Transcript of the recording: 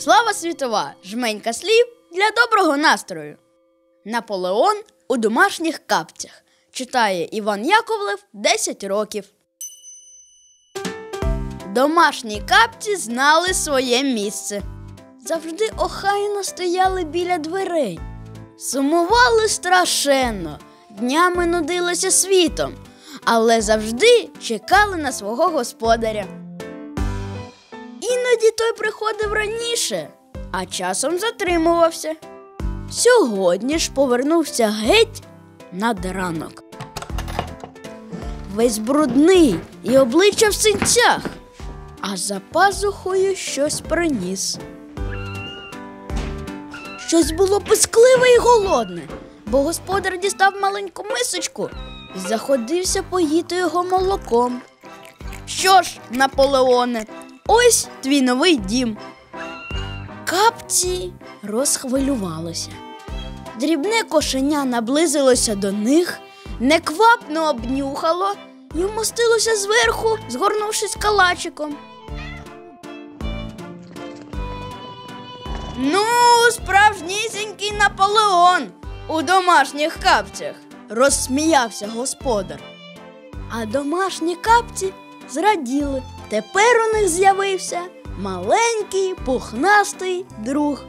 Слава світова! Жменька слів для доброго настрою. Наполеон у домашніх капцях читає Іван Яковлев 10 років. Домашні капці знали своє місце. Завжди охайно стояли біля дверей. Сумували страшенно, днями нудилося світом, але завжди чекали на свого господаря. Іноді той приходив раніше, а часом затримувався. Сьогодні ж повернувся геть над ранок. Весь брудний і обличчя в синцях, а за пазухою щось приніс. Щось було пискливе і голодне, бо господар дістав маленьку мисочку і заходився поїти його молоком. Що ж, Наполеоне, ось твій новий дім. Капці розхвилювалося. Дрібне кошеня наблизилося до них, неквапно обнюхало і вмостилося зверху, згорнувшись калачиком. Ну, справжнісінький Наполеон у домашніх капцях, розсміявся господар. А домашні капці зраділи. Тепер у них з'явився маленький пухнастий друг.